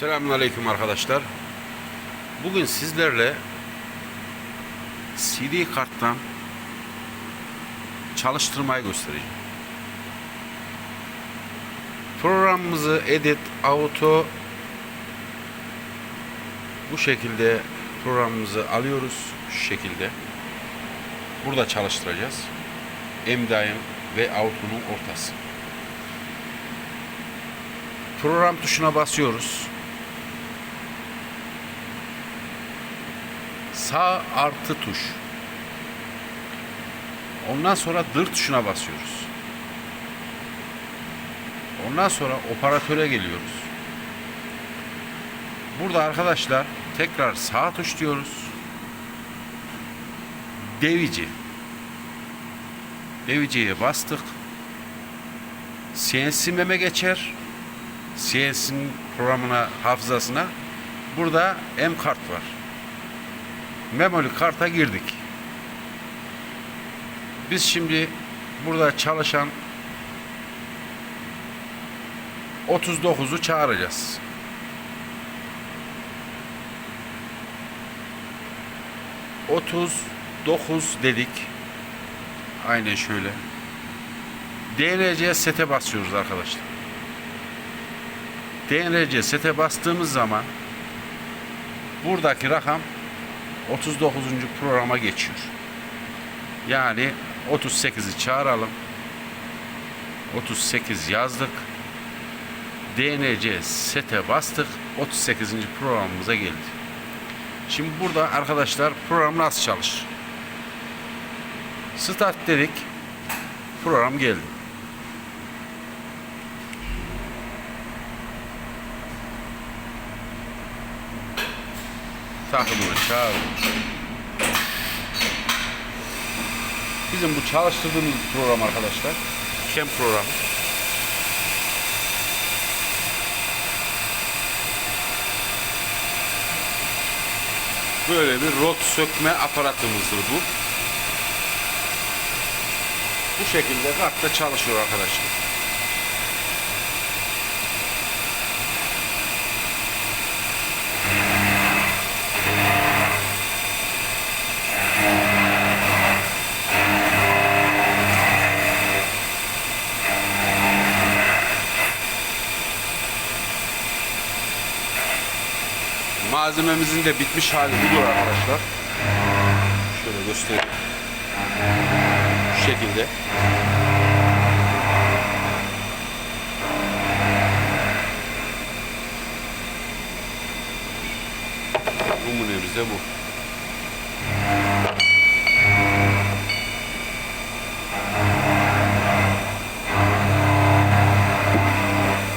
Selamünaleyküm arkadaşlar. Bugün sizlerle CD karttan çalıştırmayı göstereceğim. Programımızı Edit Auto bu şekilde programımızı alıyoruz şu şekilde. Burada çalıştıracağız. M-Dime ve Auto'nun ortası. Program tuşuna basıyoruz. Sağ artı tuş. Ondan sonra dır tuşuna basıyoruz. Ondan sonra operatöre geliyoruz. Burada arkadaşlar tekrar sağ tuş diyoruz. Devici. Deviciye bastık. CNC meme geçer. CNC'nin programına, hafızasına. Burada M kart var. Memoli karta girdik. Biz şimdi burada çalışan 39'u çağıracağız. Otuz dokuz dedik. Aynen şöyle. DNC sete basıyoruz arkadaşlar. DNC sete bastığımız zaman buradaki rakam 39. programa geçiyor. Yani 38'i çağıralım. 38 yazdık. DNC sete bastık. 38. programımıza geldi. Şimdi burada arkadaşlar program nasıl çalışır? Start dedik. Program geldi. Takımını çağırın. Bizim bu çalıştırdığımız program arkadaşlar. Kem programı. Böyle bir rot sökme aparatımızdır bu. Bu şekilde kartta çalışıyor arkadaşlar. Malzememizin de bitmiş hali budur arkadaşlar. Şöyle göstereyim. Şu şekilde. Numunemiz de bu.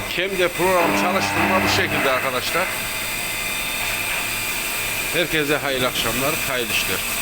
Kemde program çalıştırma bu şekilde arkadaşlar. Herkese hayırlı akşamlar, hayırlı işler.